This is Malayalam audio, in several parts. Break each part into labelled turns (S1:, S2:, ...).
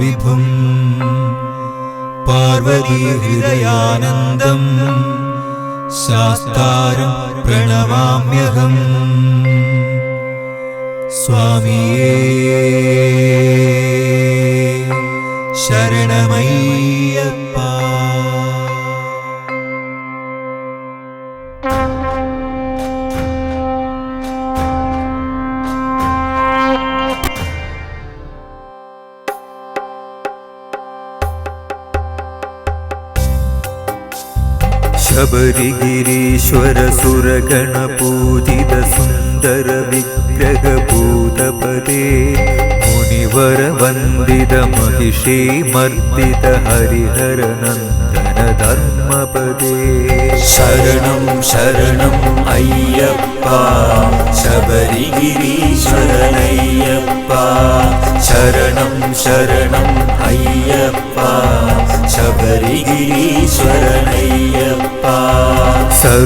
S1: വിഭും. പാർവതീഹൃദയാനന്ദം ശാസ്താരം പ്രണമാമ്യഹം സ്വാമിയേ ശരണമയ്യ ശബരിഗിരീശ്വര സുരഗണപൂജിത സുന്ദര വിഗ്രഹഭൂതപദേ മുനിവര വന്ദിത മഹിഷീ മർദ്ദിത ഹരിഹര നന്ദന ധർമ്മപദേ
S2: ശരണം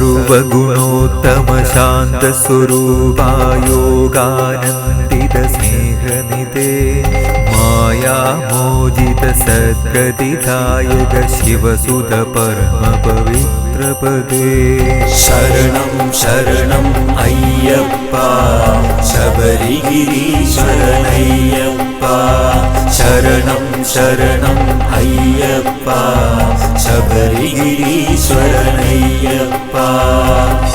S2: रूपगुणोत्तमशान्तस्वरूपायोगानन्तितसिंहनि ते मायामोचितसद्गतिधाय शिवसुत परमपवित्र അയ്യപ്പ ശരണം
S1: ശരണം ശാന്ത ശബരിഗിരി സ്നേഹനിധേ ശരണം ശരണം ശിവസുത പരമ പവിത്രപദേ
S2: ശരണം ശരണം അയ്യപ്പ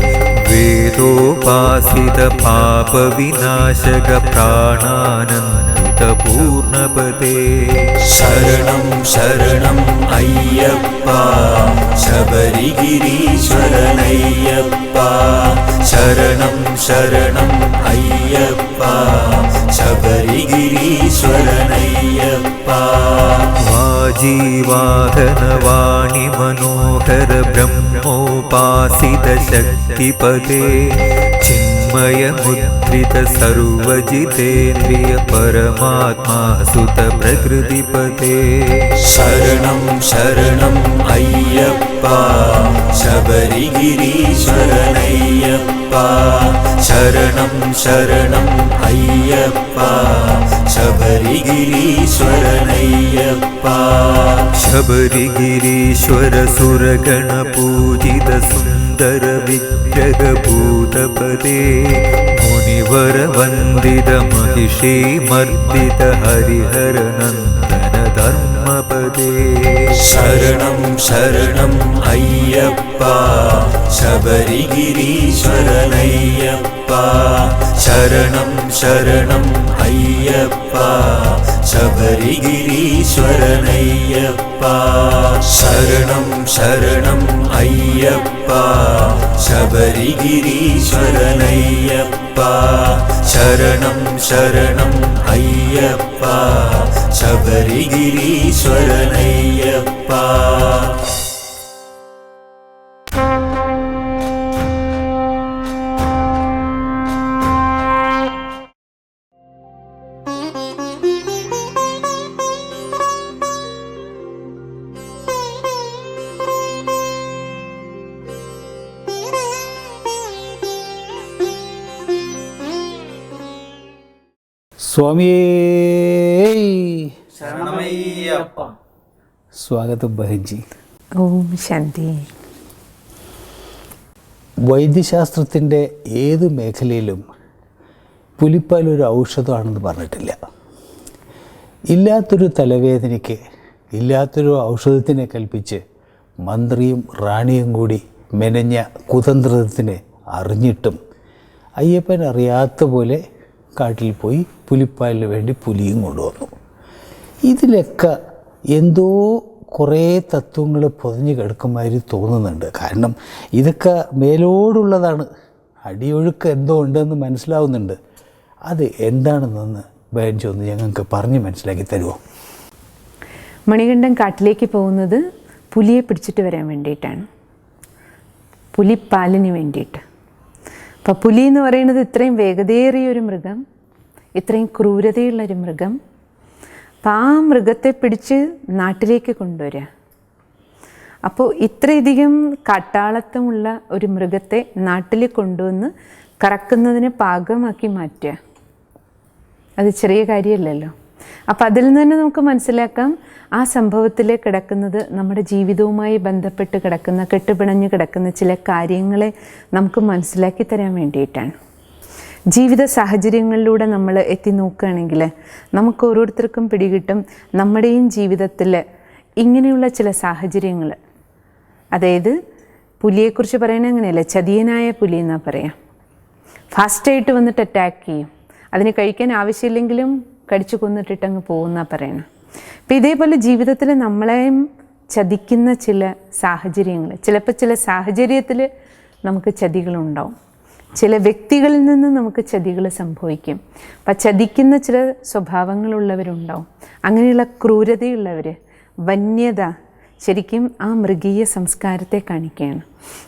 S2: ശബരിഗിരീശ്വരനയ്യപ്പ
S1: വേദോപാസിത പാപവിനാശക പ്രാണാനന്ദിത
S2: ശരണം ശരണം അയ്യപ്പ ശബരിഗിരീശ്വരനയ്യപ്പ. ശരണം ശരണം അയ്യപ്പ ശബരിഗിരീശ്വരനയ്യപ്പ
S1: जीवाघनवाणि मनोहरब्रह्मोपासितशक्तिपले मयमुद्रित सर्वजितेन्द्रियपरमात्मा सुत
S2: प्रकृतिपते शरणं शरणम् अय्यप्पा शबरिगिरीशरणय्यप्पा। शरणं शरणं मय्यप्पा
S1: शबरिगिरीश्वरणय्यप्पा शबरिगिरीश्वरसुरगणपूजितम् സുന്ദര വിഗ്രഹഭൂതപദേ മുനിവര വന്ദിത മഹിഷീ മർദ്ദിത ഹരിഹര നന്ദന ധർമ്മപദേ
S2: ശരണം ശരണം അയ്യപ്പ ശബരിഗിരീശ്വരനയ്യപ്പ ശരണം ശരണം അയ്യപ്പ ശബരിഗിരീശ്വരനയ്യപ്പ. ശരണം ശരണം അയ്യപ്പ. ശബരിഗിരീശ്വരനയ്യപ്പ. ശരണം ശരണം അയ്യപ്പ. ശബരിഗിരീശ്വരനയ്യപ്പ.
S3: സ്വാമിയേ സ്വാഗതം ബഹൻജി
S4: ഓം ശാന്തി.
S3: വൈദ്യശാസ്ത്രത്തിന്റെ ഏത് മേഖലയിലും പുലിപ്പാൽ ഒരു ഔഷധമാണെന്ന് പറഞ്ഞിട്ടില്ല. ഇല്ലാത്തൊരു തലവേദനയ്ക്ക് ഇല്ലാത്തൊരു ഔഷധത്തിനെ കൽപ്പിച്ച് മന്ത്രിയും റാണിയും കൂടി മെനഞ്ഞ കുതന്ത്രത്തിന് അറിഞ്ഞിട്ടും അയ്യപ്പൻ അറിയാത്ത പോലെ കാട്ടിൽ പോയി പുലിപ്പാലിന് വേണ്ടി പുലിയും കൊണ്ടുവന്നു. ഇതിലൊക്കെ എന്തോ കുറേ തത്വങ്ങൾ പൊതിഞ്ഞ് കിടക്കുമാതിരി തോന്നുന്നുണ്ട്. കാരണം ഇതൊക്കെ മേലോടുള്ളതാണ്. അടിയൊഴുക്ക് എന്തോ ഉണ്ടെന്ന് മനസ്സിലാവുന്നുണ്ട്. അത് എന്താണെന്നൊന്ന് ബേഞ്ച് ഒന്ന് ഞങ്ങൾക്ക് പറഞ്ഞ് മനസ്സിലാക്കി തരുമോ?
S4: മണികണ്ഠൻ കാട്ടിലേക്ക് പോകുന്നത് പുലിയെ പിടിച്ചിട്ട് വരാൻ വേണ്ടിയിട്ടാണ്. പുലിപ്പാലിന് വേണ്ടിയിട്ട്. അപ്പോൾ പുലി എന്ന് പറയുന്നത് ഇത്രയും വേഗതയേറിയ ഒരു മൃഗം ഇത്രയും ക്രൂരതയുള്ളൊരു മൃഗം. അപ്പം ആ മൃഗത്തെ പിടിച്ച് നാട്ടിലേക്ക് കൊണ്ടുവരിക. അപ്പോൾ ഇത്രയധികം കാട്ടാളത്തമുള്ള ഒരു മൃഗത്തെ നാട്ടിൽ കൊണ്ടുവന്ന് കറക്കുന്നതിന് പാകമാക്കി മാറ്റുക. അത് ചെറിയ കാര്യമല്ലല്ലോ. അപ്പം അതിൽ നിന്ന് നമുക്ക് മനസ്സിലാക്കാം ആ സംഭവത്തിൽ കിടക്കുന്നത് നമ്മുടെ ജീവിതവുമായി ബന്ധപ്പെട്ട് കിടക്കുന്ന കെട്ടുപിണഞ്ഞ് കിടക്കുന്ന ചില കാര്യങ്ങളെ നമുക്ക് മനസ്സിലാക്കി തരാൻ വേണ്ടിയിട്ടാണ്. ജീവിത സാഹചര്യങ്ങളിലൂടെ നമ്മൾ എത്തി നോക്കുകയാണെങ്കിൽ നമുക്ക് ഓരോരുത്തർക്കും പിടികിട്ടും നമ്മുടെയും ജീവിതത്തിൽ ഇങ്ങനെയുള്ള ചില സാഹചര്യങ്ങൾ. അതായത് പുലിയെക്കുറിച്ച് പറയുന്നത് അങ്ങനെയല്ല ചതിയനായ പുലി എന്നാണ് പറയാം. ഫാസ്റ്റായിട്ട് വന്നിട്ട് അറ്റാക്ക് ചെയ്യും. അതിന് കഴിക്കാൻ ആവശ്യമില്ലെങ്കിലും കടിച്ചു കൊന്നിട്ടിട്ട് അങ്ങ് പോകുന്ന പറയണം. അപ്പം ഇതേപോലെ ജീവിതത്തിൽ നമ്മളെയും ചതിക്കുന്ന ചില സാഹചര്യങ്ങൾ ചിലപ്പോൾ ചില സാഹചര്യത്തിൽ നമുക്ക് ചതികളുണ്ടാവും. ചില വ്യക്തികളിൽ നിന്ന് നമുക്ക് ചതികൾ സംഭവിക്കും. അപ്പം ചതിക്കുന്ന ചില സ്വഭാവങ്ങളുള്ളവരുണ്ടാവും. അങ്ങനെയുള്ള ക്രൂരതയുള്ളവർ വന്യത ശരിക്കും ആ മൃഗീയ സംസ്കാരത്തെ കാണിക്കുകയാണ്.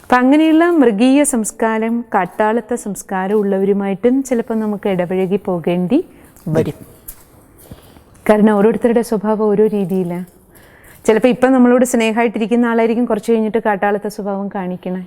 S4: അപ്പം അങ്ങനെയുള്ള മൃഗീയ സംസ്കാരം കാട്ടാളത്ത സംസ്കാരം ഉള്ളവരുമായിട്ടും ചിലപ്പോൾ നമുക്ക് ഇടപഴകി പോകേണ്ടി വരും. കാരണം ഓരോരുത്തരുടെ സ്വഭാവം ഓരോ രീതിയിലാണ് ചിലപ്പോൾ ഇപ്പം നമ്മളോട് സ്നേഹമായിട്ടിരിക്കുന്ന ആളായിരിക്കും കുറച്ച് കഴിഞ്ഞിട്ട് കാട്ടാളത്തെ സ്വഭാവം കാണിക്കണേ.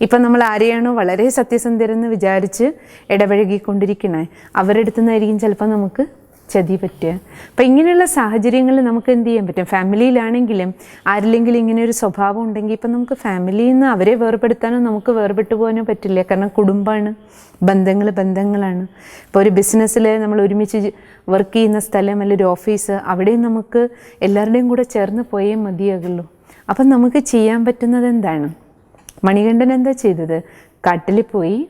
S4: ഇപ്പം നമ്മൾ ആരെയാണോ വളരെ സത്യസന്ധരെന്ന് വിചാരിച്ച് ഇടപഴകിക്കൊണ്ടിരിക്കണേ. അവരുടെ അടുത്തുനിന്നായിരിക്കും ചിലപ്പോൾ നമുക്ക് ചതി പറ്റുക. അപ്പം ഇങ്ങനെയുള്ള സാഹചര്യങ്ങളിൽ നമുക്ക് എന്ത് ചെയ്യാൻ പറ്റും? ഫാമിലിയിലാണെങ്കിലും ആരില്ലെങ്കിലും ഇങ്ങനെ ഒരു സ്വഭാവം ഉണ്ടെങ്കിൽ ഇപ്പം നമുക്ക് ഫാമിലിയിൽ നിന്ന് അവരെ വേർപെടുത്താനോ നമുക്ക് വേർപെട്ടു പോകാനോ പറ്റില്ല. കാരണം കുടുംബമാണ്. ബന്ധങ്ങൾ ബന്ധങ്ങളാണ്. ഇപ്പോൾ ഒരു ബിസിനസ്സിൽ നമ്മൾ ഒരുമിച്ച് വർക്ക് ചെയ്യുന്ന സ്ഥലം അല്ലെങ്കിൽ ഒരു ഓഫീസ് അവിടെയും നമുക്ക് എല്ലാവരുടെയും കൂടെ ചേർന്ന് പോയേ മതിയാകുള്ളൂ അപ്പം നമുക്ക് ചെയ്യാൻ പറ്റുന്നത് എന്താണ്? മണികണ്ഠൻ എന്താ ചെയ്തത്? കാട്ടിൽ പോയി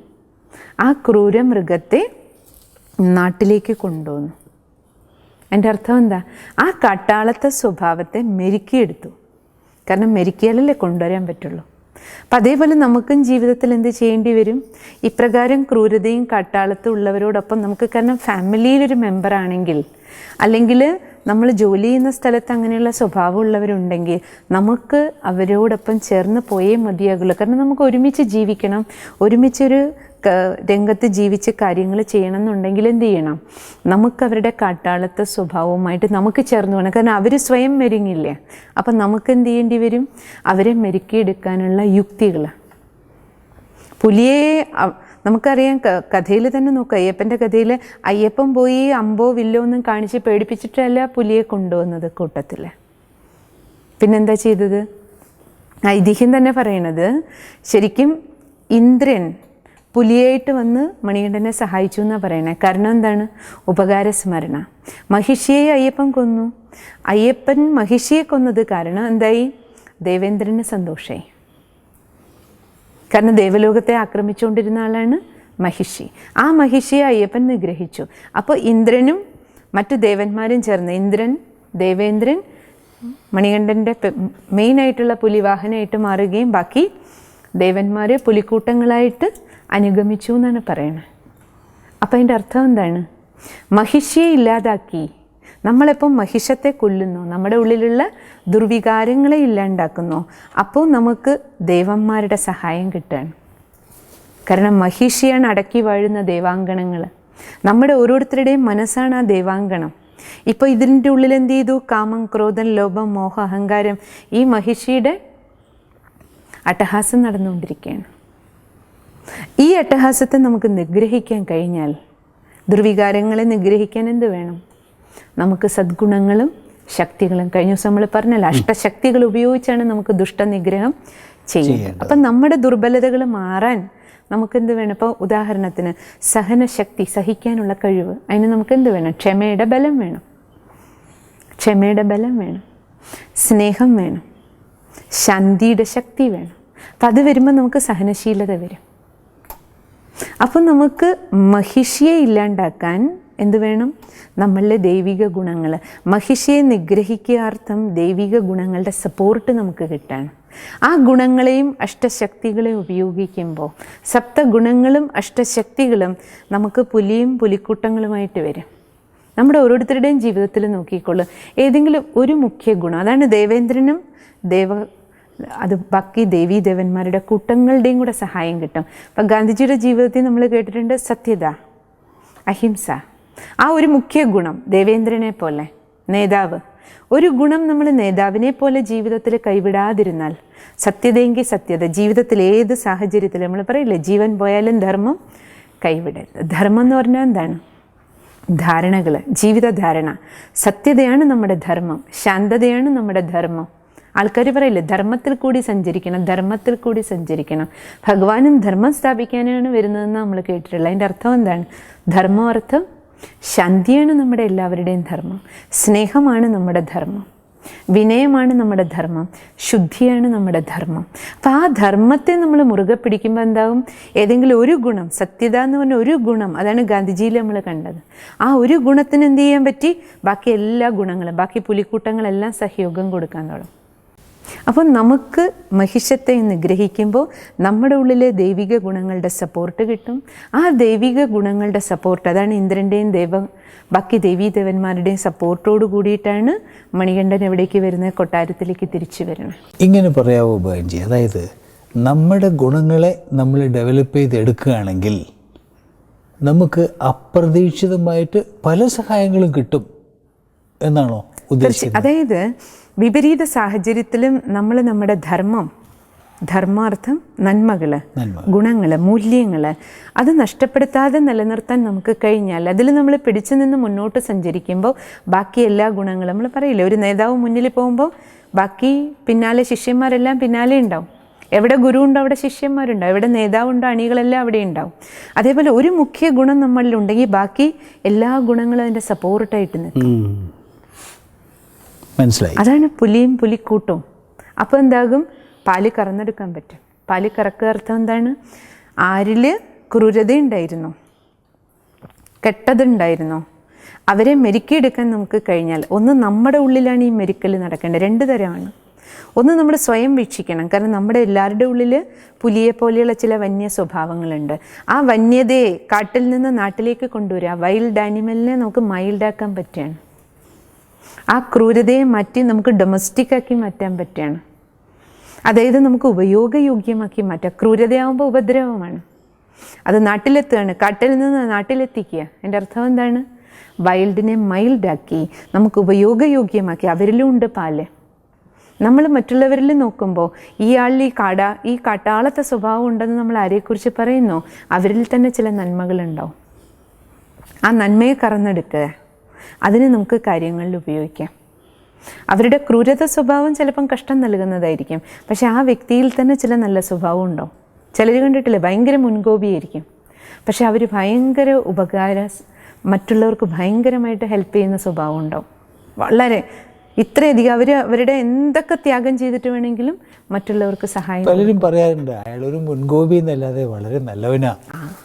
S4: ആ ക്രൂരമൃഗത്തെ നാട്ടിലേക്ക് കൊണ്ടുവന്നു. എന്റെ അർത്ഥം എന്താ? ആ കാട്ടാളത്തെ സ്വഭാവത്തെ മെരുക്കിയെടുത്തു. കാരണം മെരുക്കിയാലല്ലേ കൊണ്ടുവരാൻ പറ്റുള്ളൂ. അപ്പം അതേപോലെ നമുക്കും ജീവിതത്തിൽ എന്ത് ചെയ്യേണ്ടി വരും? ഇപ്രകാരം ക്രൂരതയും കാട്ടാളത്തും ഉള്ളവരോടൊപ്പം നമുക്ക് കാരണം ഫാമിലിയിലൊരു മെമ്പറാണെങ്കിൽ അല്ലെങ്കിൽ നമ്മൾ ജോലി ചെയ്യുന്ന സ്ഥലത്ത് അങ്ങനെയുള്ള സ്വഭാവമുള്ളവരുണ്ടെങ്കിൽ നമുക്ക് അവരോടൊപ്പം ചേർന്ന് പോയേ മതിയാകുള്ളൂ. കാരണം നമുക്ക് ഒരുമിച്ച് ജീവിക്കണം. ഒരുമിച്ചൊരു രംഗത്ത് ജീവിച്ച് കാര്യങ്ങൾ ചെയ്യണം എന്നുണ്ടെങ്കിൽ എന്ത് ചെയ്യണം? നമുക്ക് അവരുടെ കാട്ടാളത്തെ സ്വഭാവവുമായിട്ട് നമുക്ക് ചേർന്ന് പോകണം. കാരണം അവർ സ്വയം മെരുങ്ങില്ലേ? അപ്പം നമുക്ക് എന്ത് ചെയ്യേണ്ടി വരും? അവരെ മെരുക്കിയെടുക്കാനുള്ള യുക്തികൾ പുലിയെ നമുക്കറിയാം കഥയിൽ തന്നെ നോക്കുക അയ്യപ്പന്റെ കഥയിൽ അയ്യപ്പൻ പോയി അമ്പോ വില്ലോ ഒന്നും കാണിച്ച് പേടിപ്പിച്ചിട്ടല്ല പുലിയെ കൊണ്ടുവന്നത് കൂട്ടത്തിൽ പിന്നെന്താ ചെയ്തത്? ഐതിഹ്യം തന്നെ പറയണത് ശരിക്കും ഇന്ദ്രൻ പുലിയായിട്ട് വന്ന് മണികണ്ഠനെ സഹായിച്ചു എന്നാണ് പറയണേ. കാരണം എന്താണ്? ഉപകാരസ്മരണ. മഹിഷിയെ അയ്യപ്പൻ കൊന്നു. അയ്യപ്പൻ മഹിഷിയെ കൊന്നത് കാരണം എന്തായി? ദേവേന്ദ്രന് സന്തോഷമായി കാരണം ദേവലോകത്തെ ആക്രമിച്ചുകൊണ്ടിരുന്ന ആളാണ് മഹിഷി. ആ മഹിഷിയെ അയ്യപ്പൻ നിഗ്രഹിച്ചു. അപ്പോൾ ഇന്ദ്രനും മറ്റു ദേവന്മാരും ചേർന്ന് ഇന്ദ്രൻ ദേവേന്ദ്രൻ മണികണ്ഠന്റെ മെയിനായിട്ടുള്ള പുലിവാഹനമായിട്ട് മാറുകയും ബാക്കി ദേവന്മാരെ പുലിക്കൂട്ടങ്ങളായിട്ട് അനുഗമിച്ചു എന്നാണ് പറയുന്നത്. അപ്പം അതിന്റെ അർത്ഥം എന്താണ്? മഹിഷിയെ ഇല്ലാതാക്കി നമ്മളെപ്പം മഹിഷത്തെ കൊല്ലുന്നു. നമ്മുടെ ഉള്ളിലുള്ള ദുർവികാരങ്ങളെ ഇല്ലാണ്ടാക്കുന്നു. അപ്പോൾ നമുക്ക് ദേവന്മാരുടെ സഹായം കിട്ടുകയാണ് കാരണം മഹിഷിയാണ് അടക്കി വാഴുന്ന ദേവാങ്കണങ്ങൾ നമ്മുടെ ഓരോരുത്തരുടെയും മനസ്സാണ് ആ ദേവാങ്കണം. ഇപ്പോൾ ഇതിന്റെ ഉള്ളിൽ എന്ത് ചെയ്തു? കാമം ക്രോധം ലോഭം മോഹ അഹങ്കാരം ഈ മഹിഷിയുടെ അട്ടഹാസം നടന്നുകൊണ്ടിരിക്കുകയാണ്. ഈ അട്ടഹാസത്തെ നമുക്ക് നിഗ്രഹിക്കാൻ കഴിഞ്ഞാൽ ദുർവികാരങ്ങളെ നിഗ്രഹിക്കാൻ എന്ത് വേണം? നമുക്ക് സദ്ഗുണങ്ങളും ശക്തികളും കഴിഞ്ഞ ദിവസം നമ്മൾ പറഞ്ഞല്ലോ അഷ്ടശക്തികൾ ഉപയോഗിച്ചാണ് നമുക്ക് ദുഷ്ടനിഗ്രഹം ചെയ്യുന്നത് അപ്പം നമ്മുടെ ദുർബലതകൾ മാറാൻ നമുക്കെന്ത് വേണം? ഇപ്പോൾ ഉദാഹരണത്തിന് സഹനശക്തി സഹിക്കാനുള്ള കഴിവ് അതിന് നമുക്ക് എന്ത് വേണം? ക്ഷമയുടെ ബലം വേണം. ക്ഷമയുടെ ബലം വേണം. സ്നേഹം വേണം. ശാന്തിയുടെ ശക്തി വേണം. അപ്പം അത് വരുമ്പോൾ നമുക്ക് സഹനശീലത വരും. അപ്പം നമുക്ക് മഹിഷിയെ ഇല്ലാണ്ടാക്കാൻ എന്ത് വേണം? നമ്മളിലെ ദൈവിക ഗുണങ്ങൾ മഹിഷിയെ നിഗ്രഹിക്കാർത്ഥം ദൈവിക ഗുണങ്ങളുടെ സപ്പോർട്ട് നമുക്ക് കിട്ടണം ആ ഗുണങ്ങളെയും അഷ്ടശക്തികളെയും ഉപയോഗിക്കുമ്പോൾ സപ്തഗുണങ്ങളും അഷ്ടശക്തികളും നമുക്ക് പുലിയും പുലിക്കൂട്ടങ്ങളുമായിട്ട് വരും. നമ്മുടെ ഓരോരുത്തരുടെയും ജീവിതത്തിൽ നോക്കിക്കൊള്ളു ഏതെങ്കിലും ഒരു മുഖ്യ ഗുണം അതാണ് ദേവേന്ദ്രനും ദേവ അത് ബാക്കി ദേവീ ദേവന്മാരുടെ കൂട്ടങ്ങളുടെയും കൂടെ സഹായം കിട്ടും. അപ്പം ഗാന്ധിജിയുടെ ജീവിതത്തിൽ നമ്മൾ കേട്ടിട്ടുണ്ട് സത്യത അഹിംസ. ആ ഒരു മുഖ്യ ഗുണം ദേവേന്ദ്രനെ പോലെ നേതാവ്. ഒരു ഗുണം നമ്മൾ നേതാവിനെ പോലെ ജീവിതത്തിൽ കൈവിടാതിരുന്നാൽ സത്യതയെങ്കിൽ സത്യത ജീവിതത്തിൽ ഏത് സാഹചര്യത്തിൽ നമ്മൾ പറയില്ലേ ജീവൻ പോയാലും ധർമ്മം കൈവിടരുത്. ധർമ്മം എന്ന് പറഞ്ഞാൽ എന്താണ്? ധാരണകൾ ജീവിതധാരണ. സത്യതയാണ് നമ്മുടെ ധർമ്മം ശാന്തതയാണ് നമ്മുടെ ധർമ്മം. ആൾക്കാർ പറയില്ലേ ധർമ്മത്തിൽ കൂടി സഞ്ചരിക്കണം ധർമ്മത്തിൽ കൂടി സഞ്ചരിക്കണം. ഭഗവാനും ധർമ്മം സ്ഥാപിക്കാനാണ് വരുന്നതെന്ന് നമ്മൾ കേട്ടിട്ടുള്ളത്. അതിന്റെ അർത്ഥം എന്താണ്? ധർമ്മം അർത്ഥം ശാന്തിയാണ് നമ്മുടെ എല്ലാവരുടെയും ധർമ്മം. സ്നേഹമാണ് നമ്മുടെ ധർമ്മം. വിനയമാണ് നമ്മുടെ ധർമ്മം. ശുദ്ധിയാണ് നമ്മുടെ ധർമ്മം. അപ്പം ആ ധർമ്മത്തെ നമ്മൾ മുറുകെ പിടിക്കുമ്പോൾ എന്താവും? ഏതെങ്കിലും ഒരു ഗുണം സത്യത എന്ന് പറഞ്ഞ ഒരു ഗുണം അതാണ് ഗാന്ധിജിയിൽ നമ്മൾ കണ്ടത്. ആ ഒരു ഗുണത്തിന് എന്ത് ചെയ്യാൻ പറ്റി? ബാക്കി എല്ലാ ഗുണങ്ങളും ബാക്കി പുലിക്കൂട്ടങ്ങളെല്ലാം സഹയോഗം കൊടുക്കാൻ തുടങ്ങും. അപ്പോൾ നമുക്ക് മഹിഷത്തെ നിഗ്രഹിക്കുമ്പോൾ നമ്മുടെ ഉള്ളിലെ ദൈവിക ഗുണങ്ങളുടെ സപ്പോർട്ട് കിട്ടും. ആ ദൈവിക ഗുണങ്ങളുടെ സപ്പോർട്ട് അതാണ് ഇന്ദ്രന്റെയും ദേവ. ബാക്കി ദേവീദേവന്മാരുടെയും സപ്പോർട്ടോട് കൂടിയിട്ടാണ് മണികണ്ഠൻ എവിടേക്ക് വരുന്നത്? കൊട്ടാരത്തിലേക്ക് തിരിച്ചു വരുന്നത്.
S3: ഇങ്ങനെ പറയാവോ ബാൻജി അതായത് നമ്മുടെ ഗുണങ്ങളെ നമ്മൾ ഡെവലപ്പ് ചെയ്തെടുക്കുകയാണെങ്കിൽ നമുക്ക് അപ്രതീക്ഷിതമായിട്ട് പല സഹായങ്ങളും കിട്ടും എന്നാണോ ഉദ്ദേശിച്ചത്
S4: അതായത് വിപരീത സാഹചര്യത്തിലും നമ്മൾ നമ്മുടെ ധർമ്മം ധർമാർത്ഥം നന്മകൾ
S3: നന്മ.
S4: ഗുണങ്ങൾ മൂല്യങ്ങൾ അത് നഷ്ടപ്പെടുത്താതെ നിലനിർത്താൻ നമുക്ക് കഴിഞ്ഞാൽ അതിൽ നമ്മൾ പിടിച്ചു നിന്ന് മുന്നോട്ട് സഞ്ചരിക്കുമ്പോൾ ബാക്കി എല്ലാ ഗുണങ്ങളും നമ്മൾ പറയില്ല ഒരു നേതാവ് മുന്നിൽ പോകുമ്പോൾ ബാക്കി പിന്നാലെ ശിഷ്യന്മാരെല്ലാം പിന്നാലെ ഉണ്ടാവും എവിടെ ഗുരു ഉണ്ടോ അവിടെ ശിഷ്യന്മാരുണ്ടാവും എവിടെ നേതാവുണ്ടോ അണികളെല്ലാം അവിടെ ഉണ്ടാവും അതേപോലെ ഒരു മുഖ്യ ഗുണം നമ്മളിലുണ്ടെങ്കിൽ ബാക്കി എല്ലാ ഗുണങ്ങളും അതിന്റെ സപ്പോർട്ടായിട്ട് നിൽക്കും.
S3: മനസ്സിലായി.
S4: അതാണ് പുലിയും പുലിക്കൂട്ടും. അപ്പോൾ എന്താകും? പാൽ കറന്നെടുക്കാൻ പറ്റും. പാൽ കറക്കുക അർത്ഥം എന്താണ്? ആരിൽ ക്രൂരതയുണ്ടായിരുന്നു കെട്ടതുണ്ടായിരുന്നു അവരെ മെരുക്കിയെടുക്കാൻ നമുക്ക് കഴിഞ്ഞാൽ ഒന്ന് നമ്മുടെ ഉള്ളിലാണ് ഈ മെരുക്കൽ നടക്കേണ്ടത്. രണ്ട് തരമാണ്. ഒന്ന് നമ്മൾ സ്വയം വീക്ഷിക്കണം. കാരണം നമ്മുടെ എല്ലാവരുടെ ഉള്ളിൽ പുലിയെ പോലെയുള്ള ചില വന്യ സ്വഭാവങ്ങളുണ്ട്. ആ വന്യതയെ കാട്ടിൽ നിന്ന് നാട്ടിലേക്ക് കൊണ്ടുവരിക വൈൽഡ് ആനിമലിനെ നമുക്ക് മൈൽഡാക്കാൻ പറ്റുകയാണ്. ആ ക്രൂരതയെ മാറ്റി നമുക്ക് ഡൊമസ്റ്റിക്കാക്കി മാറ്റാൻ പറ്റുകയാണ്. അതായത് നമുക്ക് ഉപയോഗയോഗ്യമാക്കി മാറ്റാം. ക്രൂരതയാകുമ്പോൾ ഉപദ്രവമാണ്. അത് നാട്ടിലെത്തുകയാണ്. കാട്ടിൽ നിന്ന് നാട്ടിലെത്തിക്കുക. എന്റെ അർത്ഥം എന്താണ്? വൈൽഡിനെ മൈൽഡാക്കി നമുക്ക് ഉപയോഗയോഗ്യമാക്കി. അവരിലും ഉണ്ട് പാൽ. നമ്മൾ മറ്റുള്ളവരിൽ നോക്കുമ്പോൾ ഈ ആളിൽ ഈ കാട ഈ കാട്ടാളത്തെ സ്വഭാവം ഉണ്ടെന്ന് നമ്മൾ ആരെക്കുറിച്ച് പറയുന്നു? അവരിൽ തന്നെ ചില നന്മകളുണ്ടാവും. ആ നന്മയെ കറന്നെടുക്കുക. അതിന് നമുക്ക് കാര്യങ്ങളിൽ ഉപയോഗിക്കാം. അവരുടെ ക്രൂരത സ്വഭാവം ചിലപ്പം കഷ്ടം നൽകുന്നതായിരിക്കും. പക്ഷെ ആ വ്യക്തിയിൽ തന്നെ ചില നല്ല സ്വഭാവം ഉണ്ടോ? ചിലർ കണ്ടിട്ടില്ല ഭയങ്കര മുൻകോപിയായിരിക്കും. പക്ഷെ അവർ ഭയങ്കര ഉപകാര മറ്റുള്ളവർക്ക് ഭയങ്കരമായിട്ട് ഹെൽപ്പ് ചെയ്യുന്ന സ്വഭാവം ഉണ്ടോ? വളരെ. ഇത്രയധികം അവർ അവരുടെ എന്തൊക്കെ ത്യാഗം ചെയ്തിട്ട് വേണമെങ്കിലും മറ്റുള്ളവർക്ക് സഹായം
S3: പലരും പറയാറുണ്ട് അയാളൊരു മുൻകോപി എന്നല്ലാതെ വളരെ നല്ലവനാ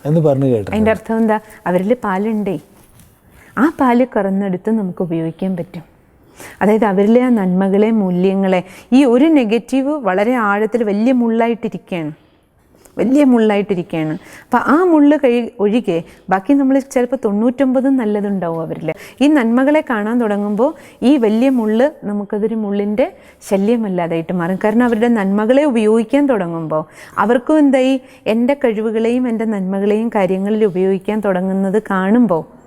S3: എന്ന് പറഞ്ഞു കേട്ടു
S4: അതിന്റെ അർത്ഥം എന്താ? അവരിൽ പാലുണ്ടേ. ആ പാൽ കറന്നെടുത്ത് നമുക്ക് ഉപയോഗിക്കാൻ പറ്റും. അതായത് അവരിലെ ആ നന്മകളെ മൂല്യങ്ങളെ ഈ ഒരു നെഗറ്റീവ് വളരെ ആഴത്തിൽ വലിയ മുള്ളായിട്ടിരിക്കുകയാണ്. വലിയ മുള്ളായിട്ടിരിക്കുകയാണ്. അപ്പം ആ മുള്ള് കഴി ഒഴികെ ബാക്കി നമ്മൾ ചിലപ്പോൾ തൊണ്ണൂറ്റൊമ്പതും നല്ലതുണ്ടാവും അവരിൽ ഈ നന്മകളെ കാണാൻ തുടങ്ങുമ്പോൾ ഈ വലിയ മുള്ള് നമുക്കതൊരു മുള്ളിന്റെ ശല്യമല്ലാതായിട്ട് മാറും. കാരണം അവരുടെ നന്മകളെ ഉപയോഗിക്കാൻ തുടങ്ങുമ്പോൾ അവർക്കും എന്തായി? എന്റെ കഴിവുകളെയും എന്റെ നന്മകളെയും കാര്യങ്ങളിൽ ഉപയോഗിക്കാൻ തുടങ്ങുന്നത് കാണുമ്പോൾ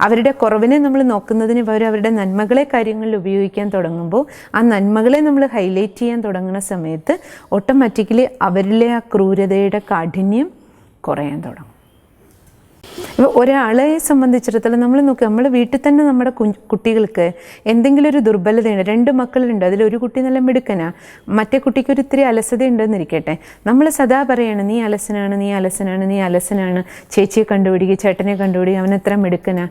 S4: അവരുടെ കുറവിനെ നമ്മൾ നോക്കുന്നതിന് പകരം അവരുടെ നന്മകളെ കാര്യങ്ങളിൽ ഉപയോഗിക്കാൻ തുടങ്ങുമ്പോൾ ആ നന്മകളെ നമ്മൾ ഹൈലൈറ്റ് ചെയ്യാൻ തുടങ്ങുന്ന സമയത്ത് ഓട്ടോമാറ്റിക്കലി അവരിലെ ആ ക്രൂരതയുടെ കാഠിന്യം കുറയാൻ തുടങ്ങും. ഇപ്പോൾ ഒരാളെ സംബന്ധിച്ചിടത്തോളം നമ്മൾ നോക്കുക നമ്മൾ വീട്ടിൽ തന്നെ നമ്മുടെ കുട്ടികൾക്ക് എന്തെങ്കിലും ഒരു ദുർബലതയുണ്ട് രണ്ട് മക്കളുണ്ട് അതിലൊരു കുട്ടി നല്ല മിടുക്കനാ മറ്റേ കുട്ടിക്ക് ഒരു ഇത്തിരി അലസതയുണ്ടെന്നിരിക്കട്ടെ. നമ്മൾ സദാ പറയാണ് നീ അലസനാണ് നീ അലസനാണ് നീ അലസനാണ്. ചേച്ചിയെ കണ്ടുപിടിക്കുക ചേട്ടനെ കണ്ടുപിടിക്കുക അവൻ എത്ര മിടുക്കനാ.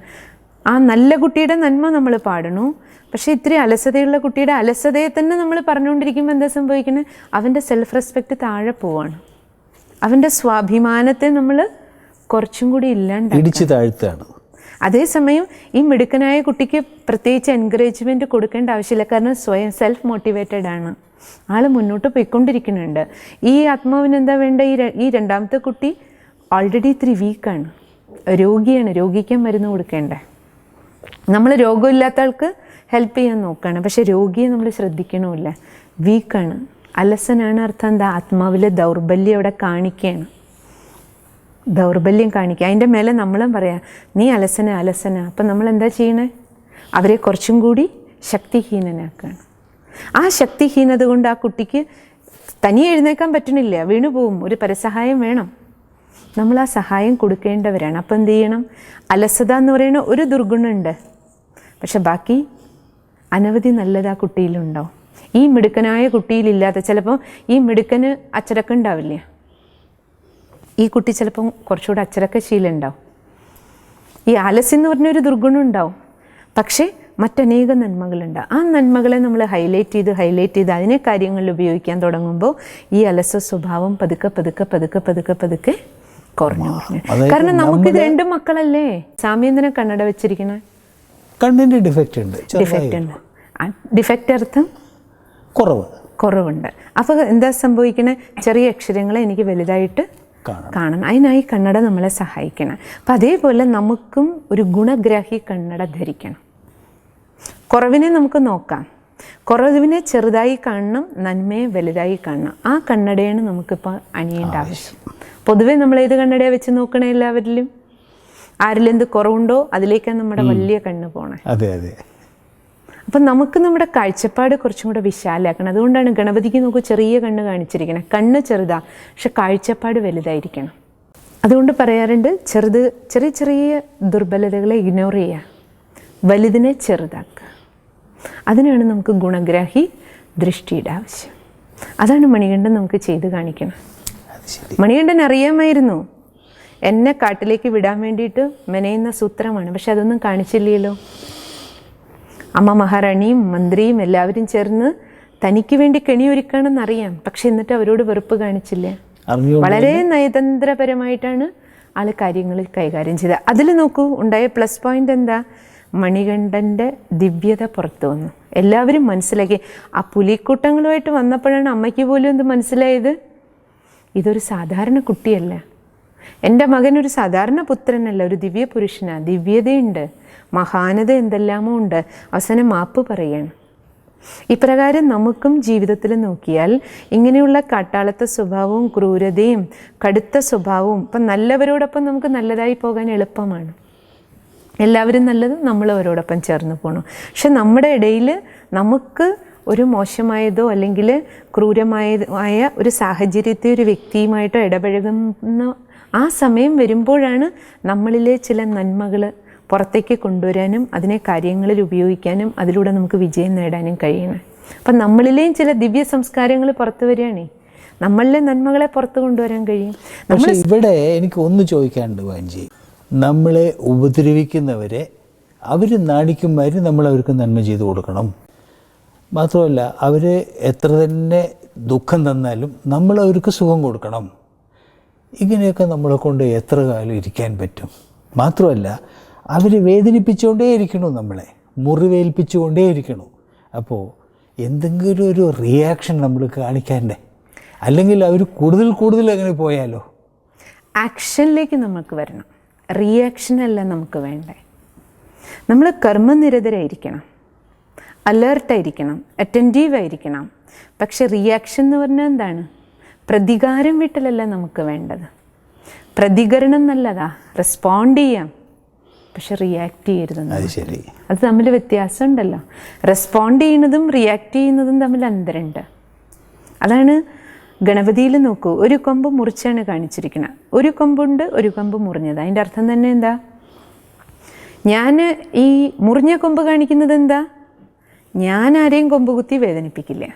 S4: ആ നല്ല കുട്ടിയുടെ നന്മ നമ്മൾ പാടണു. പക്ഷേ ഇത്തിരി അലസതയുള്ള കുട്ടിയുടെ അലസതയെ തന്നെ നമ്മൾ പറഞ്ഞുകൊണ്ടിരിക്കുമ്പോൾ എന്താ സംഭവിക്കുന്നത് അവന്റെ സെൽഫ് റെസ്പെക്റ്റ് താഴെ പോവാണ്. അവന്റെ സ്വാഭിമാനത്തെ നമ്മൾ കുറച്ചും കൂടി ഇല്ലാണ്ട്
S3: ഇടിച്ചു താഴ്ത്താണ്
S4: അതേസമയം ഈ മിടുക്കനായ കുട്ടിക്ക് പ്രത്യേകിച്ച് എൻകറേജ്മെന്റ് കൊടുക്കേണ്ട ആവശ്യമില്ല. കാരണം സ്വയം സെൽഫ് മോട്ടിവേറ്റഡ് ആണ്. ആൾ മുന്നോട്ട് പോയിക്കൊണ്ടിരിക്കുന്നുണ്ട്. ഈ ആത്മാവിന് എന്താ വേണ്ട? ഈ ഈ രണ്ടാമത്തെ കുട്ടി ഓൾറെഡി ഇത്തിരി വീക്കാണ് രോഗിയാണ്. രോഗിക്ക് മരുന്ന് കൊടുക്കേണ്ടേ? നമ്മൾ രോഗമില്ലാത്ത ആൾക്ക് ഹെൽപ്പ് ചെയ്യാൻ നോക്കുകയാണ് പക്ഷെ രോഗിയെ നമ്മൾ ശ്രദ്ധിക്കണമില്ല. വീക്കാണ് അലസനാണ് അർത്ഥം എന്താ? ആത്മാവിലെ ദൗർബല്യം അവിടെ കാണിക്കുകയാണ്. ദൗർബല്യം കാണിക്കുക. അതിന്റെ മേലെ നമ്മളും പറയാം നീ അലസന അലസന. അപ്പം നമ്മൾ എന്താ ചെയ്യണേ? അവരെ കുറച്ചും കൂടി ശക്തിഹീനനാക്കുകയാണ് ആ ശക്തിഹീനത കൊണ്ട് ആ കുട്ടിക്ക് തനിയെ എഴുന്നേക്കാൻ പറ്റണില്ല. വീണു പോവും. ഒരു പരസഹായം വേണം. നമ്മൾ ആ സഹായം കൊടുക്കേണ്ടവരാണ്. അപ്പം എന്ത് ചെയ്യണം? അലസത എന്ന് പറയുന്ന ഒരു ദുർഗുണമുണ്ട് പക്ഷെ ബാക്കി അനവധി നല്ലത് ആ കുട്ടിയിലുണ്ടാവും. ഈ മിടുക്കനായ കുട്ടിയിലില്ലാത്ത ചിലപ്പോൾ ഈ മിടുക്കന് അച്ചടക്കം ഉണ്ടാവില്ല. ഈ കുട്ടി ചിലപ്പം കുറച്ചുകൂടെ അച്ചടക്ക ശീലം ഉണ്ടാവും ഈ ആലസ്യം എന്ന് പറഞ്ഞൊരു ദുർഗുണം ഉണ്ടാവും. പക്ഷേ മറ്റനേകം നന്മകളുണ്ട്. ആ നന്മകളെ നമ്മൾ ഹൈലൈറ്റ് ചെയ്ത് ഹൈലൈറ്റ് ചെയ്ത് അതിനെ കാര്യങ്ങളിൽ ഉപയോഗിക്കാൻ തുടങ്ങുമ്പോൾ ഈ അലസ സ്വഭാവം പതുക്കെ പതുക്കെ പതുക്കെ പതുക്കെ പതുക്കെ കുറഞ്ഞു കുറഞ്ഞു. കാരണം നമുക്ക് രണ്ട് മക്കളല്ലേ? സാമ്യന്തിനെ കണ്ണട വെച്ചിരിക്കണേ?
S3: കണ്ണിന്റെ ഡിഫക്റ്റ് ഉണ്ട്.
S4: ഡിഫക്റ്റ് ഉണ്ട്. ഡിഫക്റ്റ് അർത്ഥം?
S3: കുറവ്.
S4: കുറവുണ്ട്. അപ്പോൾ എന്താ സംഭവിക്കണേ? ചെറിയ അക്ഷരങ്ങളെ എനിക്ക് വലുതായിട്ട്
S3: കാണണം.
S4: അതിനായി കണ്ണട നമ്മളെ സഹായിക്കണം. അപ്പം അതേപോലെ നമുക്കും ഒരു ഗുണഗ്രാഹി കണ്ണട ധരിക്കണം. കുറവിനെ നമുക്ക് നോക്കാം. കുറവിനെ ചെറുതായി കാണണം നന്മയെ വലുതായി കാണണം. ആ കണ്ണടയാണ് നമുക്കിപ്പോൾ അണിയേണ്ട ആവശ്യം. പൊതുവെ നമ്മൾ ഏത് കണ്ണടയെ വെച്ച് നോക്കണേ എല്ലാവരിലും? ആരിലെന്ത് കുറവുണ്ടോ അതിലേക്കാണ് നമ്മുടെ വലിയ കണ്ണ് പോണേ.
S3: അതെ അതെ.
S4: അപ്പം നമുക്ക് നമ്മുടെ കാഴ്ചപ്പാട് കുറച്ചും കൂടെ വിശാലാക്കണം അതുകൊണ്ടാണ് ഗണപതിക്ക് നമുക്ക് ചെറിയ കണ്ണ് കാണിച്ചിരിക്കണം. കണ്ണ് ചെറുതാ പക്ഷെ കാഴ്ചപ്പാട് വലുതായിരിക്കണം. അതുകൊണ്ട് പറയാറുണ്ട് ചെറുത് ചെറിയ ചെറിയ ദുർബലതകളെ ഇഗ്നോർ ചെയ്യുക. വലുതിനെ ചെറുതാക്കുക. അതിനാണ് നമുക്ക് ഗുണഗ്രാഹി ദൃഷ്ടിയുടെ ആവശ്യം. അതാണ് മണികണ്ഠൻ നമുക്ക് ചെയ്ത് കാണിക്കണം. മണികണ്ഠൻ അറിയാമായിരുന്നു. എന്നെ കാട്ടിലേക്ക് വിടാൻ വേണ്ടിയിട്ട് മെനയുന്ന സൂത്രമാണ്. പക്ഷെ അതൊന്നും കാണിച്ചില്ലല്ലോ. അമ്മ മഹാറാണിയും മന്ത്രിയും എല്ലാവരും ചേർന്ന് തനിക്ക് വേണ്ടി കെണിയൊരുക്കണമെന്ന് അറിയാം. പക്ഷെ എന്നിട്ട് അവരോട് വെറുപ്പ് കാണിച്ചില്ല? വളരെ നയതന്ത്രപരമായിട്ടാണ് ആൾ കാര്യങ്ങൾ കൈകാര്യം ചെയ്തത്. അതിൽ നോക്കൂ ഉണ്ടായ പ്ലസ് പോയിന്റ് എന്താ? മണികണ്ഠന്റെ ദിവ്യത പുറത്തു വന്നു. എല്ലാവരും മനസ്സിലാക്കി. ആ പുലിക്കൂട്ടങ്ങളുമായിട്ട് വന്നപ്പോഴാണ് അമ്മയ്ക്ക് പോലും എന്ത് മനസ്സിലായത്? ഇതൊരു സാധാരണ കുട്ടിയല്ല. എന്റെ മകൻ ഒരു സാധാരണ പുത്രനല്ല ഒരു ദിവ്യ പുരുഷനാണ് ദിവ്യതയുണ്ട്. മഹാനത എന്തെല്ലാമോ ഉണ്ട്. അവസാനം മാപ്പ് പറയാണ്. ഇപ്രകാരം നമുക്കും ജീവിതത്തിൽ നോക്കിയാൽ ഇങ്ങനെയുള്ള കാട്ടാളത്തെ സ്വഭാവവും ക്രൂരതയും കടുത്ത സ്വഭാവവും ഇപ്പം നല്ലവരോടൊപ്പം നമുക്ക് നല്ലതായി പോകാൻ എളുപ്പമാണ്. എല്ലാവരും നല്ലതും നമ്മളവരോടൊപ്പം ചേർന്ന് പോകണം. പക്ഷെ നമ്മുടെ ഇടയിൽ നമുക്ക് ഒരു മോശമായതോ അല്ലെങ്കിൽ ക്രൂരമായ ആയ ഒരു സാഹചര്യത്തെ ഒരു വ്യക്തിയുമായിട്ടോ ഇടപഴകുന്ന ആ സമയം വരുമ്പോഴാണ് നമ്മളിലെ ചില നന്മകൾ പുറത്തേക്ക് കൊണ്ടുവരാനും അതിനെ കാര്യങ്ങളിൽ ഉപയോഗിക്കാനും അതിലൂടെ നമുക്ക് വിജയം നേടാനും കഴിയുന്നത്. അപ്പം നമ്മളിലെയും ചില ദിവ്യ സംസ്കാരങ്ങൾ പുറത്തു വരികയാണേ. നമ്മളിലെ നന്മകളെ പുറത്തു കൊണ്ടുവരാൻ കഴിയും.
S3: പക്ഷേ ഇവിടെ എനിക്ക് ഒന്ന് ചോദിക്കാനുണ്ട് വാഞ്ചി. നമ്മളെ ഉപദ്രവിക്കുന്നവരെ അവർ നാണിക്കുമാര് നമ്മൾ അവർക്ക് നന്മ ചെയ്തു കൊടുക്കണം. മാത്രമല്ല അവർ എത്ര തന്നെ ദുഃഖം തന്നാലും നമ്മൾ അവർക്ക് സുഖം കൊടുക്കണം. ഇങ്ങനെയൊക്കെ നമ്മളെ കൊണ്ട് എത്ര കാലം ഇരിക്കാൻ പറ്റും? മാത്രമല്ല അവർ വേദനിപ്പിച്ചുകൊണ്ടേ ഇരിക്കണു നമ്മളെ. മുറിവേൽപ്പിച്ചുകൊണ്ടേ ഇരിക്കണു. അപ്പോൾ എന്തെങ്കിലും ഒരു റിയാക്ഷൻ നമ്മൾ കാണിക്കാണ്ടേ? അല്ലെങ്കിൽ അവർ കൂടുതൽ കൂടുതൽ അങ്ങനെ പോയാലോ?
S4: ആക്ഷനിലേക്ക് നമുക്ക് വരണം. റിയാക്ഷനല്ല നമുക്ക് വേണ്ടേ. നമ്മൾ കർമ്മനിരതരായിരിക്കണം. അലേർട്ടായിരിക്കണം അറ്റന്റീവ് ആയിരിക്കണം. പക്ഷെ റിയാക്ഷൻ എന്ന് പറഞ്ഞാൽ എന്താണ്? പ്രതികാരം വിട്ടലല്ല നമുക്ക് വേണ്ടത്. പ്രതികരണം നല്ലതാ റെസ്പോണ്ട് ചെയ്യാം. പക്ഷെ റിയാക്ട് ചെയ്യരുത്
S3: അത് ശരി.
S4: അത് തമ്മിൽ വ്യത്യാസമുണ്ടല്ലോ. റെസ്പോണ്ട് ചെയ്യുന്നതും റിയാക്ട് ചെയ്യുന്നതും തമ്മിൽ അന്തരമുണ്ട്. അതാണ് ഗണപതിയിൽ നോക്കൂ ഒരു കൊമ്പ് മുറിച്ചാണ് കാണിച്ചിരിക്കുന്നത് ഒരു കൊമ്പുണ്ട് ഒരു കൊമ്പ് മുറിഞ്ഞത്. അതിന്റെ അർത്ഥം തന്നെ എന്താ? ഞാൻ ഈ മുറിഞ്ഞ കൊമ്പ് കാണിക്കുന്നത് എന്താ? ഞാൻ ആരെയും കൊമ്പുകുത്തി വേദനിപ്പിക്കില്ല.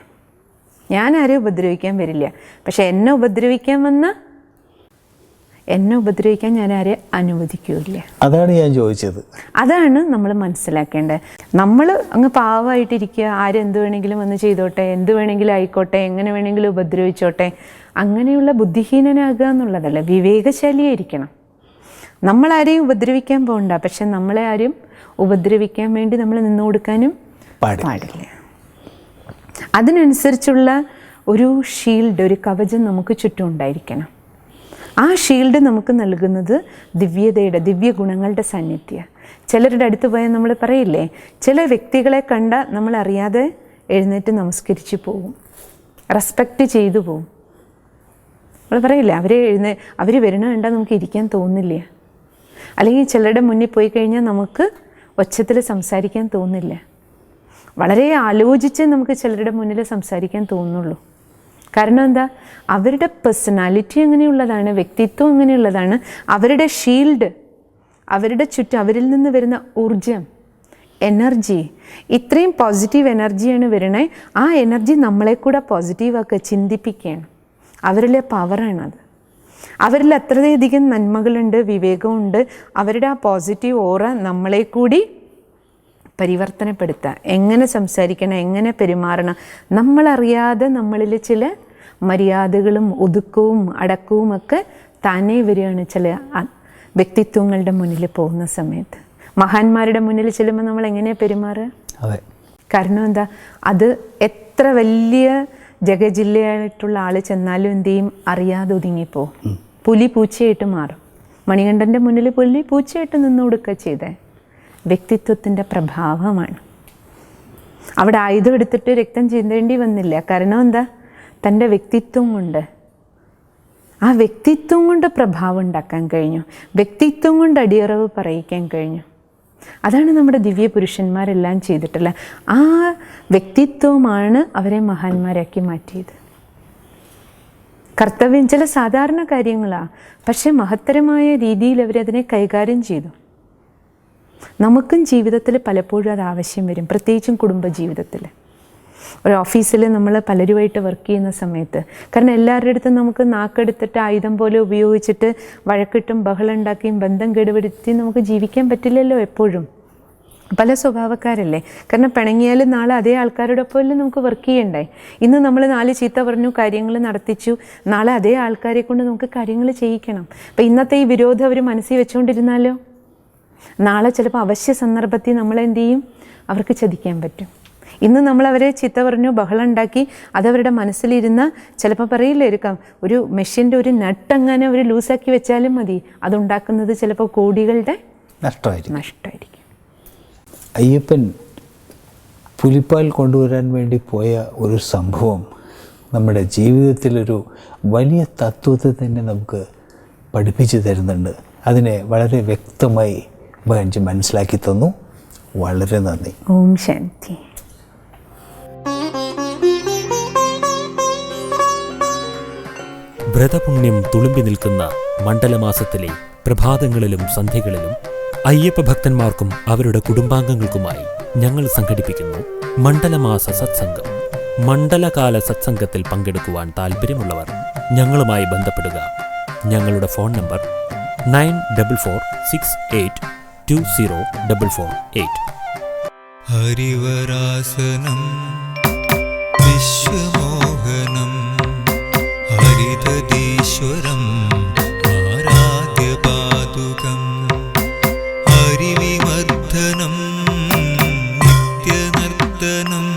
S4: ഞാൻ ആരെയും ഉപദ്രവിക്കാൻ വരില്ല. പക്ഷെ എന്നെ ഉപദ്രവിക്കാൻ വന്ന എന്നെ ഉപദ്രവിക്കാൻ ഞാൻ ആരെ അനുവദിക്കൂല
S3: അതാണ് ഞാൻ ചോദിച്ചത്.
S4: അതാണ് നമ്മൾ മനസ്സിലാക്കേണ്ടത്. നമ്മൾ അങ്ങ് പാവമായിട്ടിരിക്കുക. ആരെന്ത് വേണമെങ്കിലും വന്ന് ചെയ്തോട്ടെ എന്ത് വേണമെങ്കിലും ആയിക്കോട്ടെ എങ്ങനെ വേണമെങ്കിലും ഉപദ്രവിച്ചോട്ടെ. അങ്ങനെയുള്ള ബുദ്ധിഹീനനാകുക എന്നുള്ളതല്ല വിവേകശാലിയായിരിക്കണം. നമ്മളാരെയും ഉപദ്രവിക്കാൻ പോകണ്ട. പക്ഷെ നമ്മളെ ആരും ഉപദ്രവിക്കാൻ വേണ്ടി നമ്മൾ നിന്നു കൊടുക്കാനും
S3: പാടില്ല.
S4: അതിനനുസരിച്ചുള്ള ഒരു ഷീൽഡ് ഒരു കവചം നമുക്ക് ചുറ്റും ഉണ്ടായിരിക്കണം. ആ ഷീൽഡ് നമുക്ക് നൽകുന്നത് ദിവ്യതയുടെ ദിവ്യ ഗുണങ്ങളുടെ സാന്നിധ്യം. ചിലരുടെ അടുത്ത് പോയാൽ നമ്മൾ പറയില്ലേ ചില വ്യക്തികളെ കണ്ട നമ്മൾ അറിയാതെ എഴുന്നേറ്റ് നമസ്കരിച്ച് പോകും. റെസ്പെക്റ്റ് ചെയ്തു പോകും. നമ്മൾ പറയില്ലേ അവരെ എഴുന്നേ അവർ വരണ കണ്ട നമുക്ക് ഇരിക്കാൻ തോന്നില്ല. അല്ലെങ്കിൽ ചിലരുടെ മുന്നിൽ പോയി കഴിഞ്ഞാൽ നമുക്ക് ഒച്ചത്തിൽ സംസാരിക്കാൻ തോന്നില്ല. വളരെ ആലോചിച്ച് നമുക്ക് ചിലരുടെ മുന്നിൽ സംസാരിക്കാൻ തോന്നുള്ളൂ. കാരണം എന്താ? അവരുടെ പേഴ്സണാലിറ്റി അങ്ങനെയുള്ളതാണ് വ്യക്തിത്വം അങ്ങനെയുള്ളതാണ് അവരുടെ ഷീൽഡ് അവരുടെ ചുറ്റും അവരിൽ നിന്ന് വരുന്ന ഊർജം എനർജി ഇത്രയും പോസിറ്റീവ് എനർജിയാണ് വരണേ. ആ എനർജി നമ്മളെ കൂടെ പോസിറ്റീവാക്കുക ചിന്തിപ്പിക്കുകയാണ്. അവരിലെ പവറാണത് അവരിൽ അത്രയധികം നന്മകളുണ്ട് വിവേകമുണ്ട് അവരുടെ ആ പോസിറ്റീവ് ഓറ നമ്മളെ കൂടി പരിവർത്തനപ്പെടുത്തുക എങ്ങനെ സംസാരിക്കണം എങ്ങനെ പെരുമാറണം നമ്മളറിയാതെ നമ്മളിൽ ചില മര്യാദകളും ഒതുക്കവും അടക്കവും ഒക്കെ തന്നെ വരികയാണ് ചില വ്യക്തിത്വങ്ങളുടെ മുന്നിൽ പോകുന്ന സമയത്ത്. മഹാന്മാരുടെ മുന്നിൽ ചെല്ലുമ്പോൾ നമ്മൾ എങ്ങനെയാണ് പെരുമാറുക?
S3: അതെ.
S4: കാരണം എന്താ? അത് എത്ര വലിയ ജഗജില്ലയായിട്ടുള്ള ആൾ ചെന്നാലും എന്ത് ചെയ്യും? അറിയാതെ ഒതുങ്ങിപ്പോവും. പുലി പൂച്ചയായിട്ട് മാറും. മണികണ്ഠന്റെ മുന്നിൽ പുലി പൂച്ചയായിട്ട് നിന്ന് കൊടുക്കുക ചെയ്തേ. വ്യക്തിത്വത്തിന്റെ പ്രഭാവമാണ്. അവിടെ ആയുധം എടുത്തിട്ട് രക്തം ചിന്തേണ്ടി വന്നില്ല. കാരണം എന്താ? തന്റെ വ്യക്തിത്വം കൊണ്ട്. ആ വ്യക്തിത്വം കൊണ്ട് പ്രഭാവം ഉണ്ടാക്കാൻ കഴിഞ്ഞു. വ്യക്തിത്വം കൊണ്ട് അടിയറവ് പറയിക്കാൻ കഴിഞ്ഞു. അതാണ് നമ്മുടെ ദിവ്യ പുരുഷന്മാരെല്ലാം ചെയ്തിട്ടുള്ള ആ വ്യക്തിത്വമാണ് അവരെ മഹാന്മാരാക്കി മാറ്റിയത്. കർത്തവ്യം ചില സാധാരണ കാര്യങ്ങളാണ് പക്ഷേ മഹത്തരമായ രീതിയിൽ അവരതിനെ കൈകാര്യം ചെയ്തു. നമുക്കും ജീവിതത്തിൽ പലപ്പോഴും അത് ആവശ്യം വരും. പ്രത്യേകിച്ചും കുടുംബജീവിതത്തിൽ. ഒരു ഓഫീസിൽ നമ്മൾ പലരുമായിട്ട് വർക്ക് ചെയ്യുന്ന സമയത്ത് കാരണം എല്ലാവരുടെ അടുത്തും നമുക്ക് നാക്കെടുത്തിട്ട് ആയുധം പോലെ ഉപയോഗിച്ചിട്ട് വഴക്കിട്ടും ബഹളം ഉണ്ടാക്കിയും ബന്ധം കേടുപെടുത്തി നമുക്ക് ജീവിക്കാൻ പറ്റില്ലല്ലോ എപ്പോഴും. പല സ്വഭാവക്കാരല്ലേ? കാരണം പിണങ്ങിയാൽ നാളെ അതേ ആൾക്കാരുടെ ഒപ്പമല്ലേ നമുക്ക് വർക്ക് ചെയ്യണ്ടേ? ഇന്ന് നമ്മൾ നാല് ചീത്ത പറഞ്ഞു കാര്യങ്ങൾ നടത്തിച്ചു. നാളെ അതേ ആൾക്കാരെ കൊണ്ട് നമുക്ക് കാര്യങ്ങൾ ചെയ്യിക്കണം. അപ്പം ഇന്നത്തെ ഈ വിരോധം അവർ മനസ്സിൽ വെച്ചുകൊണ്ടിരുന്നാലോ? നാളെ ചിലപ്പോൾ അവശ്യ സന്ദർഭത്തിൽ നമ്മളെന്ത് ചെയ്യും? അവർക്ക് ചതിക്കാൻ പറ്റും. ഇന്ന് നമ്മൾ അവരെ ചിത്ത പറഞ്ഞു ബഹളം ഉണ്ടാക്കി അതവരുടെ മനസ്സിലിരുന്ന് ചിലപ്പോൾ പറയില്ലേ ഒരു കം- ഒരു മെഷീന്റെ ഒരു നട്ട് അങ്ങനെ അവർ ലൂസാക്കി വെച്ചാലും മതി. അതുണ്ടാക്കുന്നത് ചിലപ്പോൾ കോടികളുടെ
S3: നഷ്ടമായിരിക്കും.
S4: നഷ്ടമായിരിക്കും.
S3: അയ്യപ്പൻ പുലിപ്പാൽ കൊണ്ടുവരാൻ വേണ്ടി പോയ ഒരു സംഭവം നമ്മുടെ ജീവിതത്തിലൊരു വലിയ തത്വത്തെ തന്നെ നമുക്ക് പഠിപ്പിച്ചു തരുന്നുണ്ട്. അതിനെ വളരെ വ്യക്തമായി ഭഗൻജി മനസ്സിലാക്കി തന്നു. വളരെ നന്ദി.
S4: ഓം ശാന്തി.
S5: വ്രതപുണ്യം തുളുമ്പി നിൽക്കുന്ന മണ്ഡലമാസത്തിലെ പ്രഭാതങ്ങളിലും സന്ധ്യകളിലും അയ്യപ്പ ഭക്തന്മാർക്കും അവരുടെ കുടുംബാംഗങ്ങൾക്കുമായി ഞങ്ങൾ സംഘടിപ്പിക്കുന്നു മണ്ഡലമാസ സത്സംഗം. മണ്ഡലകാല സത്സംഗത്തിൽ പങ്കെടുക്കുവാൻ താൽപ്പര്യമുള്ളവർ ഞങ്ങളുമായി ബന്ധപ്പെടുക. ഞങ്ങളുടെ phone number nine double four six eight two zero double four eight
S1: Harivarasanam വിശ്വമോഹനം ഹരിതീശ്വരം ആരാധ്യപാതുകം ഹരിവിമർദ്ദനം നിത്യനർദ്ദനം